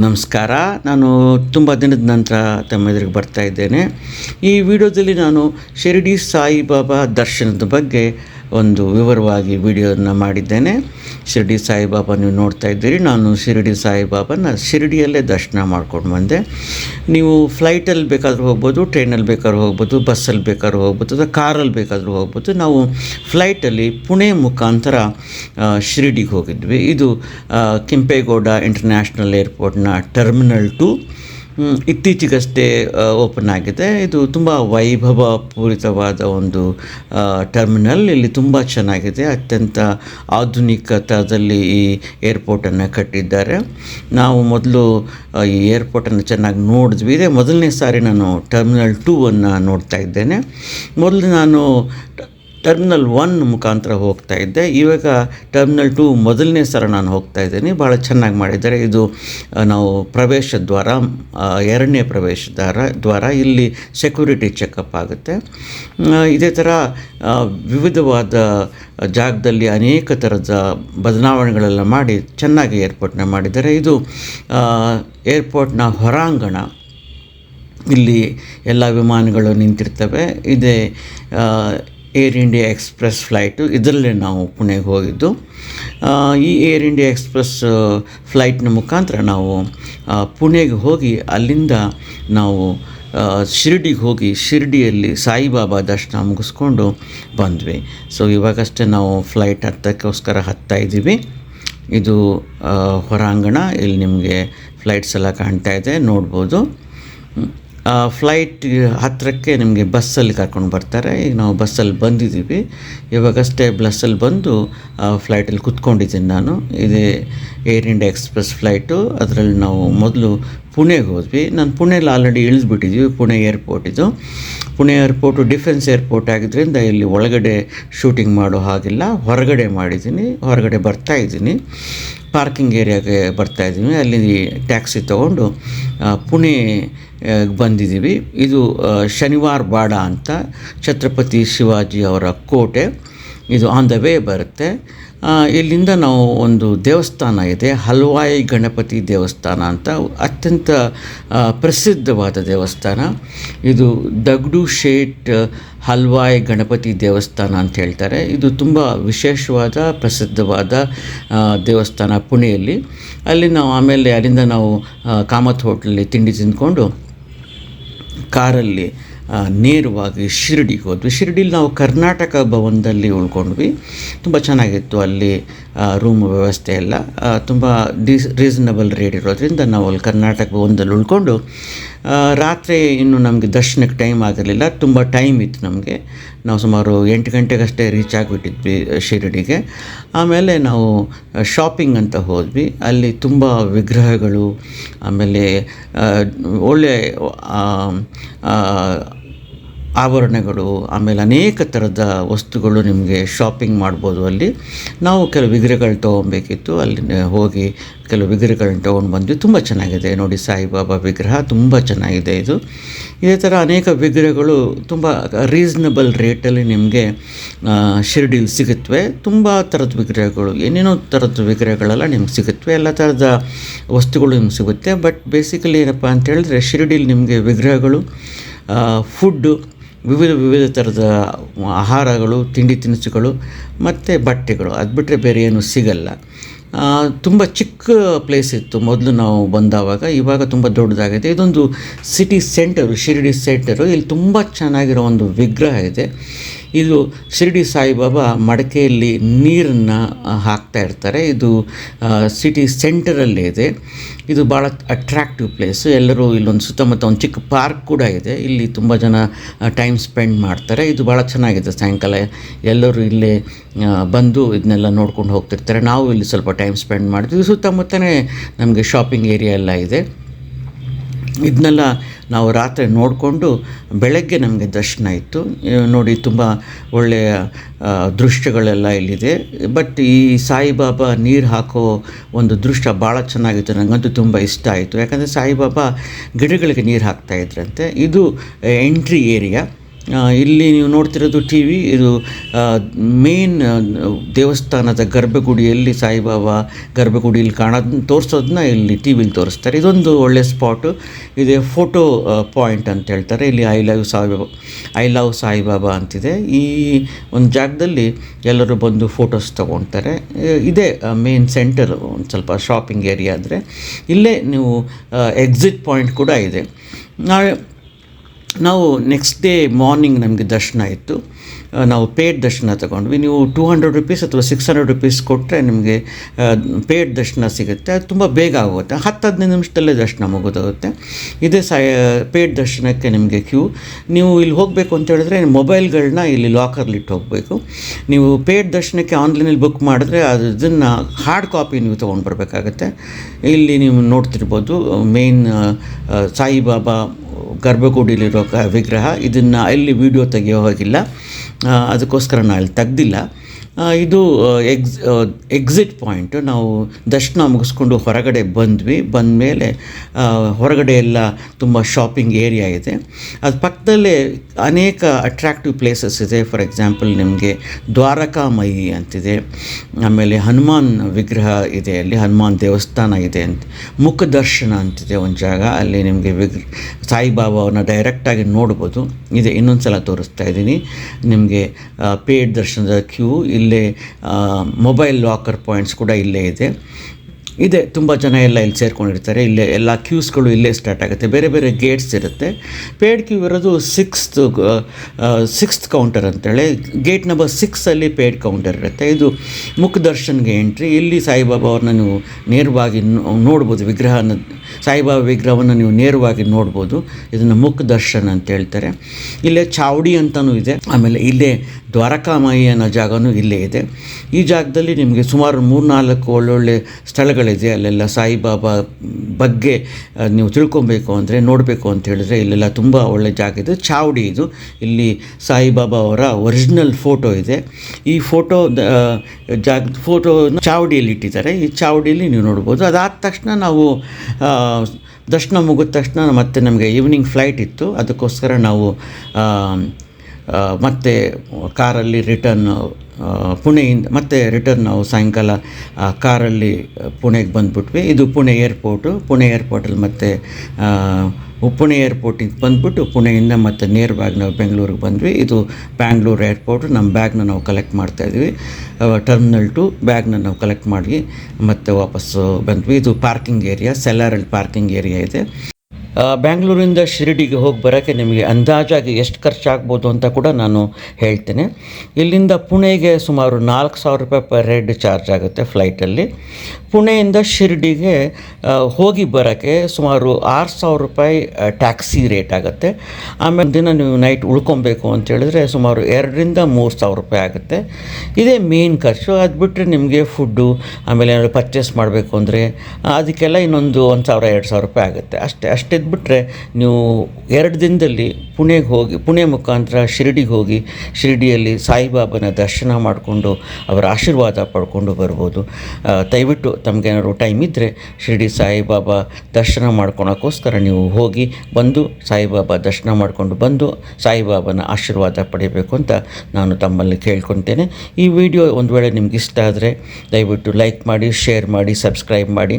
ನಮಸ್ಕಾರ. ನಾನು ತುಂಬ ದಿನದ ನಂತರ ತಮ್ಮ ಎದುರಿಗೆ ಬರ್ತಾ ಇದ್ದೇನೆ. ಈ ವಿಡಿಯೋದಲ್ಲಿ ನಾನು ಶಿರಡಿ ಸಾಯಿಬಾಬಾ ದರ್ಶನದ ಬಗ್ಗೆ ಒಂದು ವಿವರವಾಗಿ ವಿಡಿಯೋನ ಮಾಡಿದ್ದೇನೆ. ಶಿರಡಿ ಸಾಯಿಬಾಬಾ ನೀವು ನೋಡ್ತಾ ಇದ್ದೀರಿ. ನಾನು ಶಿರಡಿ ಸಾಯಿಬಾಬಾನ ಶಿರಡಿಯಲ್ಲೇ ದರ್ಶನ ಮಾಡ್ಕೊಂಡು ಬಂದೆ. ನೀವು ಫ್ಲೈಟಲ್ಲಿ ಬೇಕಾದರೂ ಹೋಗ್ಬೋದು, ಟ್ರೈನಲ್ಲಿ ಬೇಕಾದ್ರೂ ಹೋಗ್ಬೋದು, ಬಸ್ಸಲ್ಲಿ ಬೇಕಾದ್ರೂ ಹೋಗ್ಬೋದು, ಅಥವಾ ಕಾರಲ್ಲಿ ಬೇಕಾದರೂ ಹೋಗ್ಬೋದು. ನಾವು ಫ್ಲೈಟಲ್ಲಿ ಪುಣೆ ಮುಖಾಂತರ ಶಿರಡಿಗೆ ಹೋಗಿದ್ವಿ. ಇದು ಕೆಂಪೇಗೌಡ ಇಂಟರ್ನ್ಯಾಷನಲ್ ಏರ್ಪೋರ್ಟ್ನ ಟರ್ಮಿನಲ್ ಟು. ಇತ್ತೀಚೆಗಷ್ಟೇ ಓಪನ್ ಆಗಿದೆ. ಇದು ತುಂಬ ವೈಭವಪೂರಿತವಾದ ಒಂದು ಟರ್ಮಿನಲ್ ಇಲ್ಲಿ ತುಂಬ ಚೆನ್ನಾಗಿದೆ. ಅತ್ಯಂತ ಆಧುನಿಕತದಲ್ಲಿ ಈ ಏರ್ಪೋರ್ಟನ್ನು ಕಟ್ಟಿದ್ದಾರೆ. ನಾವು ಮೊದಲು ಈ ಏರ್ಪೋರ್ಟನ್ನು ಚೆನ್ನಾಗಿ ನೋಡಿದ್ವಿ. ಇದೇ ಮೊದಲನೇ ಸಾರಿ ನಾನು ಟರ್ಮಿನಲ್ ಟೂವನ್ನು ನೋಡ್ತಾ ಇದ್ದೇನೆ. ಮೊದಲು ನಾನು ಟರ್ಮಿನಲ್ ಒನ್ ಮುಖಾಂತರ ಹೋಗ್ತಾ ಇದ್ದೆ. ಇವಾಗ ಟರ್ಮಿನಲ್ ಟು ಮೊದಲನೇ ಸಲ ನಾನು ಹೋಗ್ತಾ ಇದ್ದೀನಿ. ಭಾಳ ಚೆನ್ನಾಗಿ ಮಾಡಿದ್ದಾರೆ. ಇದು ನಾವು ಪ್ರವೇಶ ದ್ವಾರ ಎರಡನೇ ಪ್ರವೇಶ ದ್ವಾರ ದ್ವಾರ. ಇಲ್ಲಿ ಸೆಕ್ಯೂರಿಟಿ ಚೆಕಪ್ ಆಗುತ್ತೆ. ಇದೇ ಥರ ವಿವಿಧವಾದ ಜಾಗದಲ್ಲಿ ಅನೇಕ ಥರದ ಬದಲಾವಣೆಗಳೆಲ್ಲ ಮಾಡಿ ಚೆನ್ನಾಗಿ ಏರ್ಪೋರ್ಟ್ನ ಮಾಡಿದ್ದಾರೆ. ಇದು ಏರ್ಪೋರ್ಟ್ನ ಹೊರಾಂಗಣ. ಇಲ್ಲಿ ಎಲ್ಲ ವಿಮಾನಗಳು ನಿಂತಿರ್ತವೆ. ಇದೆ ಏರ್ ಇಂಡಿಯಾ ಎಕ್ಸ್ಪ್ರೆಸ್ ಫ್ಲೈಟು ಇದರಲ್ಲೇ ನಾವು ಪುಣೆಗೆ ಹೋಗಿದ್ದು. ಈ ಏರ್ ಇಂಡಿಯಾ ಎಕ್ಸ್ಪ್ರೆಸ್ ಫ್ಲೈಟ್ನ ಮುಖಾಂತರ ನಾವು ಪುಣೆಗೆ ಹೋಗಿ ಅಲ್ಲಿಂದ ನಾವು ಶಿರ್ಡಿಗೆ ಹೋಗಿ ಶಿರ್ಡಿಯಲ್ಲಿ ಸಾಯಿಬಾಬಾ ದರ್ಶನ ಮುಗಿಸ್ಕೊಂಡು ಬಂದ್ವಿ. ಸೊ, ಇವಾಗಷ್ಟೇ ನಾವು ಫ್ಲೈಟ್ ಹತ್ತಕ್ಕೋಸ್ಕರ ಹತ್ತಾ ಇದ್ದೀವಿ. ಇದು ಹೊರಾಂಗಣ. ಇಲ್ಲಿ ನಿಮಗೆ ಫ್ಲೈಟ್ಸ್ ಎಲ್ಲ ಕಾಣ್ತಾ ಇದೆ, ನೋಡ್ಬೋದು. ಫ್ಲೈಟ್ ಹತ್ತಿರಕ್ಕೆ ನಿಮಗೆ ಬಸ್ಸಲ್ಲಿ ಕರ್ಕೊಂಡು ಬರ್ತಾರೆ. ಈಗ ನಾವು ಬಸ್ಸಲ್ಲಿ ಬಂದಿದ್ದೀವಿ. ಇವಾಗಷ್ಟೇ ಬಸ್ಸಲ್ಲಿ ಬಂದು ಫ್ಲೈಟಲ್ಲಿ ಕುತ್ಕೊಂಡಿದ್ದೀನಿ ನಾನು. ಇದೇ ಏರ್ ಇಂಡಿಯಾ ಎಕ್ಸ್ಪ್ರೆಸ್ ಫ್ಲೈಟು ಅದರಲ್ಲಿ ನಾವು ಮೊದಲು ಪುಣೆಗೆ ಹೋದ್ವಿ. ನಾನು ಪುಣೆಯಲ್ಲಿ ಆಲ್ರೆಡಿ ಇಳಿದ್ಬಿಟ್ಟಿದ್ವಿ, ಪುಣೆ ಏರ್ಪೋರ್ಟ್ ಇದು. ಪುಣೆ ಏರ್ಪೋರ್ಟು ಡಿಫೆನ್ಸ್ ಏರ್ಪೋರ್ಟ್ ಆಗಿದ್ದರಿಂದ ಇಲ್ಲಿ ಒಳಗಡೆ ಶೂಟಿಂಗ್ ಮಾಡೋ ಹಾಗಿಲ್ಲ. ಹೊರಗಡೆ ಮಾಡಿದ್ದೀನಿ, ಹೊರಗಡೆ ಬರ್ತಾ ಇದ್ದೀನಿ. ಪಾರ್ಕಿಂಗ್ ಏರಿಯಾಗೆ ಬರ್ತಾ ಇದ್ದೀನಿ. ಅಲ್ಲಿ ಟ್ಯಾಕ್ಸಿ ತೊಗೊಂಡು ಪುಣೆ ಬಂದಿದ್ದೀವಿ. ಇದು ಶನಿವಾರ ಬಾಡ ಅಂತ ಛತ್ರಪತಿ ಶಿವಾಜಿ ಅವರ ಕೋಟೆ. ಇದು ಆನ್ ದ ವೇ ಬರುತ್ತೆ. ಇಲ್ಲಿಂದ ನಾವು ಒಂದು ದೇವಸ್ಥಾನ ಇದೆ, ಹಲ್ವಾಯಿ ಗಣಪತಿ ದೇವಸ್ಥಾನ ಅಂತ, ಅತ್ಯಂತ ಪ್ರಸಿದ್ಧವಾದ ದೇವಸ್ಥಾನ. ಇದು ದಗ್ಡು ಶೇಟ್ ಹಲ್ವಾಯಿ ಗಣಪತಿ ದೇವಸ್ಥಾನ ಅಂತ ಹೇಳ್ತಾರೆ. ಇದು ತುಂಬ ವಿಶೇಷವಾದ, ಪ್ರಸಿದ್ಧವಾದ ದೇವಸ್ಥಾನ ಪುಣೆಯಲ್ಲಿ. ಅಲ್ಲಿ ನಾವು ಆಮೇಲೆ ಅಲ್ಲಿಂದ ನಾವು ಕಾಮತ್ ಹೋಟ್ಲಲ್ಲಿ ತಿಂಡಿ ತಿಂದ್ಕೊಂಡು, ಕಾರಲ್ಲಿ ನೇರವಾಗಿ ಶಿರಡಿಗೆ ಹೋದ್ವಿ. ಶಿರಡಿಲಿ ನಾವು ಕರ್ನಾಟಕ ಭವನದಲ್ಲಿ ಉಳ್ಕೊಂಡ್ವಿ. ತುಂಬ ಚೆನ್ನಾಗಿತ್ತು ಅಲ್ಲಿ ರೂಮ್ ವ್ಯವಸ್ಥೆ ಎಲ್ಲ ತುಂಬ ಡಿಸ್ ರೀಸನಬಲ್ ರೇಟ್ ಇರೋದ್ರಿಂದ ನಾವು ಅಲ್ಲಿ ಕರ್ನಾಟಕ ಭವನದಲ್ಲಿ ಉಳ್ಕೊಂಡು ರಾತ್ರಿ ಇನ್ನು ನಮಗೆ ದರ್ಶನಕ್ಕೆ ಟೈಮ್ ಆಗಿರಲಿಲ್ಲ ತುಂಬ ಟೈಮ್ ಇತ್ತು ನಮಗೆ. ನಾವು ಸುಮಾರು ಎಂಟು ಗಂಟೆಗಷ್ಟೇ ರೀಚ್ ಆಗಿಬಿಟ್ಟಿದ್ವಿ ಶಿರಡಿಗೆ. ಆಮೇಲೆ ನಾವು ಶಾಪಿಂಗ್ ಅಂತ ಹೋದ್ವಿ. ಅಲ್ಲಿ ತುಂಬ ವಿಗ್ರಹಗಳು ಆಮೇಲೆ ಆ, ಒಳ್ಳೆ ಆ, ಆ, ಆಭರಣಗಳು, ಆಮೇಲೆ ಅನೇಕ ಥರದ ವಸ್ತುಗಳು ನಿಮಗೆ ಶಾಪಿಂಗ್ ಮಾಡ್ಬೋದು ಅಲ್ಲಿ. ನಾವು ಕೆಲವು ವಿಗ್ರಹಗಳು ತೊಗೊಬೇಕಿತ್ತು, ಅಲ್ಲಿ ಹೋಗಿ ಕೆಲವು ವಿಗ್ರಹಗಳನ್ನ ತೊಗೊಂಡು ಬಂದ್ವಿ. ತುಂಬ ಚೆನ್ನಾಗಿದೆ. ನೋಡಿ ಸಾಯಿಬಾಬಾ ವಿಗ್ರಹ ತುಂಬ ಚೆನ್ನಾಗಿದೆ ಇದು. ಇದೇ ಥರ ಅನೇಕ ವಿಗ್ರಹಗಳು ತುಂಬ ರೀಸನಬಲ್ ರೇಟಲ್ಲಿ ನಿಮಗೆ ಶಿರ್ಡಿಲಿ ಸಿಗುತ್ತವೆ ತುಂಬ ಥರದ ವಿಗ್ರಹಗಳು, ಏನೇನೋ ಥರದ ವಿಗ್ರಹಗಳೆಲ್ಲ ನಿಮ್ಗೆ ಸಿಗುತ್ತವೆ ಎಲ್ಲ ಥರದ ವಸ್ತುಗಳು ನಿಮ್ಗೆ ಸಿಗುತ್ತೆ. ಬಟ್ ಬೇಸಿಕಲಿ ಏನಪ್ಪ ಅಂತ ಹೇಳಿದ್ರೆ, ಶಿರ್ಡಿಲಿ ನಿಮಗೆ ವಿಗ್ರಹಗಳು ಫುಡ್ಡು ವಿವಿಧ ವಿವಿಧ ಥರದ ಆಹಾರಗಳು, ತಿಂಡಿ ತಿನಿಸುಗಳು, ಮತ್ತು ಬಟ್ಟೆಗಳು. ಅದು ಬಿಟ್ಟರೆ ಬೇರೆ ಏನು ಸಿಗಲ್ಲ. ತುಂಬ ಚಿಕ್ಕ ಪ್ಲೇಸ್ ಇತ್ತು ಮೊದಲು ನಾವು ಬಂದಾವಾಗ. ಇವಾಗ ತುಂಬ ದೊಡ್ಡದಾಗಿದೆ. ಇದೊಂದು ಸಿಟಿ ಸೆಂಟರು ಶಿರಡಿ ಸೆಂಟರು ಇಲ್ಲಿ ತುಂಬ ಚೆನ್ನಾಗಿರೋ ಒಂದು ವಿಗ್ರಹ ಇದೆ. ಇದು ಶಿರಡಿ ಸಾಯಿಬಾಬಾ ಮಡಕೆಯಲ್ಲಿ ನೀರನ್ನು ಹಾಕ್ತಾ ಇರ್ತಾರೆ. ಇದು ಸಿಟಿ ಸೆಂಟರಲ್ಲೇ ಇದೆ. ಇದು ಭಾಳ ಅಟ್ರಾಕ್ಟಿವ್ ಪ್ಲೇಸ್ ಎಲ್ಲರೂ ಇಲ್ಲೊಂದು ಸುತ್ತಮುತ್ತ ಒಂದು ಚಿಕ್ಕ ಪಾರ್ಕ್ ಕೂಡ ಇದೆ. ಇಲ್ಲಿ ತುಂಬ ಜನ ಟೈಮ್ ಸ್ಪೆಂಡ್ ಮಾಡ್ತಾರೆ. ಇದು ಭಾಳ ಚೆನ್ನಾಗಿದೆ. ಸಾಯಂಕಾಲ ಎಲ್ಲರೂ ಇಲ್ಲೇ ಬಂದು ಇದನ್ನೆಲ್ಲ ನೋಡ್ಕೊಂಡು ಹೋಗ್ತಿರ್ತಾರೆ. ನಾವು ಇಲ್ಲಿ ಸ್ವಲ್ಪ ಟೈಮ್ ಸ್ಪೆಂಡ್ ಮಾಡ್ತೀವಿ ಸುತ್ತಮುತ್ತನೇ ನಮಗೆ ಶಾಪಿಂಗ್ ಏರಿಯಾ ಎಲ್ಲ ಇದೆ. ಇದನ್ನೆಲ್ಲ ನಾವು ರಾತ್ರಿ ನೋಡಿಕೊಂಡು ಬೆಳಗ್ಗೆ ನಮಗೆ ದರ್ಶನ ಇತ್ತು. ನೋಡಿ ತುಂಬ ಒಳ್ಳೆಯ ದೃಶ್ಯಗಳೆಲ್ಲ ಇಲ್ಲಿದೆ. ಬಟ್ ಈ ಸಾಯಿಬಾಬಾ ನೀರು ಹಾಕೋ ಒಂದು ದೃಶ್ಯ ಭಾಳ ಚೆನ್ನಾಗಿತ್ತು. ನನಗಂತೂ ತುಂಬ ಇಷ್ಟ ಆಯಿತು. ಯಾಕಂದರೆ ಸಾಯಿಬಾಬಾ ಗಿಡಗಳಿಗೆ ನೀರು ಹಾಕ್ತಾಯಿದ್ರಂತೆ ಇದು ಎಂಟ್ರಿ ಏರಿಯಾ. ಇಲ್ಲಿ ನೀವು ನೋಡ್ತಿರೋದು ಟಿ ವಿ ಇದು ಮೇನ್ ದೇವಸ್ಥಾನದ ಗರ್ಭಗುಡಿಯಲ್ಲಿ ಸಾಯಿಬಾಬಾ ಗರ್ಭಗುಡಿಯಲ್ಲಿ ಕಾಣೋದನ್ನ ತೋರಿಸೋದನ್ನ ಇಲ್ಲಿ ಟಿ ವಿಲಿ ತೋರಿಸ್ತಾರೆ. ಇದೊಂದು ಒಳ್ಳೆ ಸ್ಪಾಟು ಇದೆ ಫೋಟೋ ಪಾಯಿಂಟ್ ಅಂತ ಹೇಳ್ತಾರೆ. ಇಲ್ಲಿ I love Saibaba I love Saibaba ಅಂತಿದೆ. ಈ ಒಂದು ಜಾಗದಲ್ಲಿ ಎಲ್ಲರೂ ಬಂದು ಫೋಟೋಸ್ ತೊಗೊಳ್ತಾರೆ ಇದೇ ಮೇನ್ ಸೆಂಟರ್ ಒಂದು ಸ್ವಲ್ಪ ಶಾಪಿಂಗ್ ಏರಿಯಾ ಅಂದರೆ ಇಲ್ಲೇ ನೀವು ಎಕ್ಸಿಟ್ ಪಾಯಿಂಟ್ ಕೂಡ ಇದೆ. ನಾಳೆ ನಾವು ನೆಕ್ಸ್ಟ್ ಡೇ ಮಾರ್ನಿಂಗ್ ನಮಗೆ ದರ್ಶನ ಇತ್ತು. ನಾವು ಪೇಡ್ ದರ್ಶನ ತಗೊಂಡ್ವಿ. ನೀವು ಟೂ ಹಂಡ್ರೆಡ್ ರುಪೀಸ್ ಅಥವಾ ಸಿಕ್ಸ್ ಹಂಡ್ರೆಡ್ ರುಪೀಸ್ ಕೊಟ್ಟರೆ ನಿಮಗೆ ಪೇಡ್ ದರ್ಶನ ಸಿಗುತ್ತೆ. ಅದು ತುಂಬ ಬೇಗ ಆಗುತ್ತೆ. ಹತ್ತು ಹದಿನೈದು ನಿಮಿಷದಲ್ಲೇ ದರ್ಶನ ಮುಗಿದೋಗುತ್ತೆ. ಇದೇ ಸಾಯ ಪೇಡ್ ದರ್ಶನಕ್ಕೆ ನಿಮಗೆ ಕ್ಯೂ ನೀವು ಇಲ್ಲಿ ಹೋಗಬೇಕು ಅಂತ ಹೇಳಿದ್ರೆ ಮೊಬೈಲ್ಗಳನ್ನ ಇಲ್ಲಿ ಲಾಕರ್ಲಿ ಇಟ್ಟು ಹೋಗಬೇಕು. ನೀವು ಪೇಡ್ ದರ್ಶನಕ್ಕೆ ಆನ್ಲೈನಲ್ಲಿ ಬುಕ್ ಮಾಡಿದ್ರೆ ಅದನ್ನು ಹಾರ್ಡ್ ಕಾಪಿ ನೀವು ತೊಗೊಂಡು ಬರಬೇಕಾಗತ್ತೆ ಇಲ್ಲಿ ನೀವು ನೋಡ್ತಿರ್ಬೋದು ಮೇನ್ ಸಾಯಿಬಾಬಾ ಗರ್ಭಗುಡಿಲಿರೋ ವಿಗ್ರಹ ಇದನ್ನು ಅಲ್ಲಿ ವಿಡಿಯೋ ತೆಗೆಯೋ ಹಾಗಿಲ್ಲ. ಅದಕ್ಕೋಸ್ಕರ ನಾನು ಅಲ್ಲಿ ತೆಗ್ದಿಲ್ಲ. ಇದು ಎಕ್ಸ್ ಎಕ್ಸಿಟ್ ಪಾಯಿಂಟ್ ನಾವು ದರ್ಶನ ಮುಗಿಸ್ಕೊಂಡು ಹೊರಗಡೆ ಬಂದ್ವಿ. ಬಂದಮೇಲೆ ಹೊರಗಡೆ ಎಲ್ಲ ತುಂಬ ಶಾಪಿಂಗ್ ಏರಿಯಾ ಇದೆ. ಅದು ಪಕ್ಕದಲ್ಲೇ ಅನೇಕ ಅಟ್ರಾಕ್ಟಿವ್ ಪ್ಲೇಸಸ್ ಇದೆ. ಫಾರ್ ಎಕ್ಸಾಂಪಲ್ ನಿಮಗೆ ದ್ವಾರಕಾಮಯಿ ಅಂತಿದೆ. ಆಮೇಲೆ ಹನುಮಾನ್ ವಿಗ್ರಹ ಇದೆ. ಅಲ್ಲಿ ಹನುಮಾನ್ ದೇವಸ್ಥಾನ ಇದೆ ಅಂತ. ಮುಖ ದರ್ಶನ ಅಂತಿದೆ ಒಂದು ಜಾಗ. ಅಲ್ಲಿ ನಿಮಗೆ ವಿಗ್ರ ಸಾಯಿಬಾಬಾವನ್ನ ಡೈರೆಕ್ಟಾಗಿ ನೋಡ್ಬೋದು. ಇದೆ ಇನ್ನೊಂದು ಸಲ ತೋರಿಸ್ತಾ ಇದ್ದೀನಿ. ನಿಮಗೆ ಪೇಡ್ ದರ್ಶನದ ಕ್ಯೂ ಮೊಬೈಲ್ ಲಾಕರ್ ಪಾಯಿಂಟ್ಸ್ ಕೂಡ ಇಲ್ಲೇ ಇದೆ. ಇದೆ, ತುಂಬ ಜನ ಎಲ್ಲ ಇಲ್ಲಿ ಸೇರ್ಕೊಂಡಿರ್ತಾರೆ. ಇಲ್ಲೇ ಎಲ್ಲ ಕ್ಯೂಸ್ಗಳು ಇಲ್ಲೇ ಸ್ಟಾರ್ಟ್ ಆಗುತ್ತೆ. ಬೇರೆ ಬೇರೆ ಗೇಟ್ಸ್ ಇರುತ್ತೆ. ಪೇಡ್ ಕ್ಯೂ ಇರೋದು ಸಿಕ್ಸ್ತ್ ಸಿಕ್ಸ್ತ್ ಕೌಂಟರ್ ಅಂತೇಳಿ. ಗೇಟ್ ನಂಬರ್ ಸಿಕ್ಸಲ್ಲಿ ಪೇಡ್ ಕೌಂಟರ್ ಇರುತ್ತೆ. ಇದು ಮುಖ ದರ್ಶನ್ಗೆ ಎಂಟ್ರಿ ಇಲ್ಲಿ ಸಾಯಿಬಾಬಾ ಅವ್ರನ್ನ ನೀವು ನೇರವಾಗಿ ನೋಡ್ಬೋದು ವಿಗ್ರಹನ ಸಾಯಿಬಾಬಾ ವಿಗ್ರಹವನ್ನು ನೀವು ನೇರವಾಗಿ ನೋಡ್ಬೋದು. ಇದನ್ನು ಮುಖ ದರ್ಶನ ಅಂತ ಹೇಳ್ತಾರೆ. ಇಲ್ಲೇ ಚಾವಡಿ ಅಂತಲೂ ಇದೆ. ಆಮೇಲೆ ಇಲ್ಲೇ ದ್ವಾರಕಾಮಾಯಿ ಅನ್ನೋ ಜಾಗವೂ ಇಲ್ಲೇ ಇದೆ. ಈ ಜಾಗದಲ್ಲಿ ನಿಮಗೆ ಸುಮಾರು ಮೂರ್ನಾಲ್ಕು ಒಳ್ಳೊಳ್ಳೆ ಸ್ಥಳಗಳಿದೆ. ಅಲ್ಲೆಲ್ಲ ಸಾಯಿಬಾಬಾ ಬಗ್ಗೆ ನೀವು ತಿಳ್ಕೊಬೇಕು ಅಂದರೆ ನೋಡಬೇಕು ಅಂತ ಹೇಳಿದ್ರೆ ಇಲ್ಲೆಲ್ಲ ತುಂಬ ಒಳ್ಳೆ ಜಾಗ ಇದೆ. ಚಾವಡಿ ಇದು. ಇಲ್ಲಿ ಸಾಯಿಬಾಬಾ ಅವರ ಒರಿಜಿನಲ್ ಫೋಟೋ ಇದೆ. ಈ ಫೋಟೋ ಜಾಗ ಫೋಟೋ ಚಾವಡಿಯಲ್ಲಿ ಇಟ್ಟಿದ್ದಾರೆ ಈ ಚಾವಡಿಯಲ್ಲಿ ನೀವು ನೋಡ್ಬೋದು. ಅದಾದ ತಕ್ಷಣ ನಾವು ದರ್ಶನ ಮುಗಿದ ತಕ್ಷಣ ಮತ್ತೆ ನಮಗೆ ಈವ್ನಿಂಗ್ ಫ್ಲೈಟ್ ಇತ್ತು. ಅದಕ್ಕೋಸ್ಕರ ನಾವು ಮತ್ತೆ ಕಾರಲ್ಲಿ ರಿಟರ್ನ್ ಪುಣೆಯಿಂದ, ಮತ್ತೆ ರಿಟರ್ನ್ ನಾವು ಸಾಯಂಕಾಲ ಕಾರಲ್ಲಿ ಪುಣೆಗೆ ಬಂದುಬಿಟ್ವಿ. ಇದು ಪುಣೆ ಏರ್ಪೋರ್ಟು ಪುಣೆ ಏರ್ಪೋರ್ಟಲ್ಲಿ ಮತ್ತೆ ಪುಣೆ ಏರ್ಪೋರ್ಟಿಗೆ ಬಂದುಬಿಟ್ಟು ಪುಣೆಯಿಂದ ಮತ್ತೆ ನೇರವಾಗಿ ನಾವು ಬೆಂಗಳೂರಿಗೆ ಬಂದ್ವಿ. ಇದು ಬ್ಯಾಂಗ್ಳೂರು ಏರ್ಪೋರ್ಟ್ ನಮ್ಮ ಬ್ಯಾಗ್ನ ನಾವು ಕಲೆಕ್ಟ್ ಮಾಡ್ತಾಯಿದ್ವಿ ಟರ್ಮಿನಲ್ ಟು ಬ್ಯಾಗ್ನ ನಾವು ಕಲೆಕ್ಟ್ ಮಾಡಿ ಮತ್ತೆ ವಾಪಸ್ಸು ಬಂದ್ವಿ. ಇದು ಪಾರ್ಕಿಂಗ್ ಏರಿಯಾ ಸೆಲ್ಲಾರಲ್ಲಿ ಪಾರ್ಕಿಂಗ್ ಏರಿಯಾ ಇದೆ. ಬ್ಯಾಂಗ್ಳೂರಿಂದ ಶಿರಡಿಗೆ ಹೋಗಿ ಬರೋಕ್ಕೆ ನಿಮಗೆ ಅಂದಾಜಾಗಿ ಎಷ್ಟು ಖರ್ಚಾಗ್ಬೋದು ಅಂತ ಕೂಡ ನಾನು ಹೇಳ್ತೇನೆ. ಇಲ್ಲಿಂದ ಪುಣೆಗೆ ಸುಮಾರು ನಾಲ್ಕು ಸಾವಿರ ರೂಪಾಯಿ ಪರ್ ಹೆಡ್ ಚಾರ್ಜ್ ಆಗುತ್ತೆ ಫ್ಲೈಟಲ್ಲಿ. ಪುಣೆಯಿಂದ ಶಿರಡಿಗೆ ಹೋಗಿ ಬರೋಕ್ಕೆ ಸುಮಾರು ಆರು ಸಾವಿರ ರೂಪಾಯಿ ಟ್ಯಾಕ್ಸಿ ರೇಟ್ ಆಗುತ್ತೆ. ಆಮೇಲೆ ದಿನ ನೀವು ನೈಟ್ ಉಳ್ಕೊಬೇಕು ಅಂತ ಹೇಳಿದ್ರೆ ಸುಮಾರು ಎರಡರಿಂದ ಮೂರು ಸಾವಿರ ರೂಪಾಯಿ ಆಗುತ್ತೆ. ಇದೇ ಮೇನ್ ಖರ್ಚು. ಅದು ಬಿಟ್ಟರೆ ನಿಮಗೆ ಫುಡ್ಡು, ಆಮೇಲೆ ಏನಾದರೂ ಪರ್ಚೇಸ್ ಮಾಡಬೇಕು ಅಂದರೆ, ಅದಕ್ಕೆಲ್ಲ ಇನ್ನೊಂದು ಒಂದು ಸಾವಿರ, ಎರಡು ಸಾವಿರ ರೂಪಾಯಿ ಆಗುತ್ತೆ. ಅಷ್ಟೇ ಅಷ್ಟೇ ಅಷ್ಟಿದ್ಬಿಟ್ರೆ ನೀವು ಎರಡು ದಿನದಲ್ಲಿ ಪುಣೆಗೆ ಹೋಗಿ, ಪುಣೆ ಮುಖಾಂತರ ಶಿರಡಿಗೆ ಹೋಗಿ ಶಿರಡಿಯಲ್ಲಿ ಸಾಯಿಬಾಬನ ದರ್ಶನ ಮಾಡಿಕೊಂಡು ಅವರ ಆಶೀರ್ವಾದ ಪಡ್ಕೊಂಡು ಬರ್ಬೋದು. ದಯವಿಟ್ಟು ತಮಗೇನಾದ್ರು ಟೈಮ್ ಇದ್ದರೆ ಶಿರಡಿ ಸಾಯಿಬಾಬಾ ದರ್ಶನ ಮಾಡ್ಕೊಳಕ್ಕೋಸ್ಕರ ನೀವು ಹೋಗಿ ಬಂದು ಸಾಯಿಬಾಬಾ ದರ್ಶನ ಮಾಡಿಕೊಂಡು ಬಂದು ಸಾಯಿಬಾಬನ ಆಶೀರ್ವಾದ ಪಡೆಯಬೇಕು ಅಂತ ನಾನು ತಮ್ಮಲ್ಲಿ ಕೇಳ್ಕೊತೇನೆ ಈ ವಿಡಿಯೋ ಒಂದು ವೇಳೆ ನಿಮ್ಗೆ ಇಷ್ಟ ಆದರೆ ದಯವಿಟ್ಟು ಲೈಕ್ ಮಾಡಿ ಶೇರ್ ಮಾಡಿ ಸಬ್ಸ್ಕ್ರೈಬ್ ಮಾಡಿ.